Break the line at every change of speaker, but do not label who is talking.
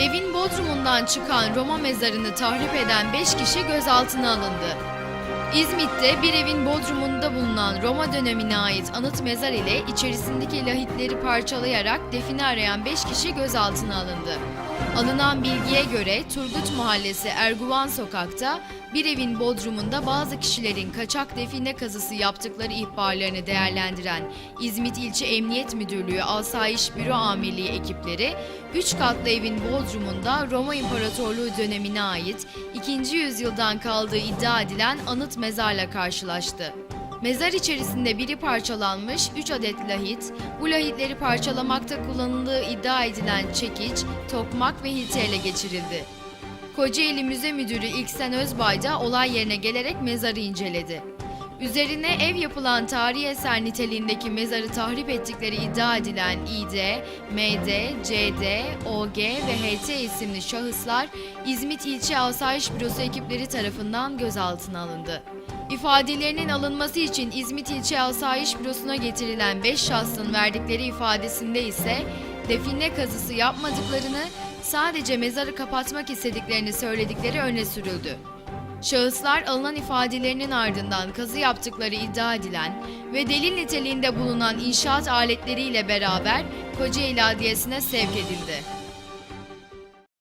Evin bodrumundan çıkan Roma mezarını tahrip eden 5 kişi gözaltına alındı. İzmit'te bir evin bodrumunda bulunan Roma dönemine ait anıt mezar ile içerisindeki lahitleri parçalayarak define arayan 5 kişi gözaltına alındı. Alınan bilgiye göre Turgut Mahallesi Erguvan Sokak'ta bir evin bodrumunda bazı kişilerin kaçak define kazısı yaptıkları ihbarlarını değerlendiren İzmit İlçe Emniyet Müdürlüğü Asayiş Büro Amirliği ekipleri 3 katlı evin bodrumunda Roma İmparatorluğu dönemine ait 2. yüzyıldan kaldığı iddia edilen anıt mezarla karşılaştı. Mezar içerisinde biri parçalanmış 3 adet lahit, bu lahitleri parçalamakta kullanıldığı iddia edilen çekiç, tokmak ve hilti ele geçirildi. Kocaeli Müze Müdürü İlksen Özbay da olay yerine gelerek mezarı inceledi. Üzerine ev yapılan tarihi eser niteliğindeki mezarı tahrip ettikleri iddia edilen İD, MD, CD, OG ve HT isimli şahıslar İzmit İlçe Asayiş Bürosu ekipleri tarafından gözaltına alındı. İfadelerinin alınması için İzmit İlçe Asayiş Bürosu'na getirilen 5 şahsın verdikleri ifadesinde ise define kazısı yapmadıklarını, sadece mezarı kapatmak istediklerini söyledikleri öne sürüldü. Şahıslar alınan ifadelerinin ardından kazı yaptıkları iddia edilen ve delil niteliğinde bulunan inşaat aletleriyle beraber Kocaeli Adliyesi'ne sevk edildi.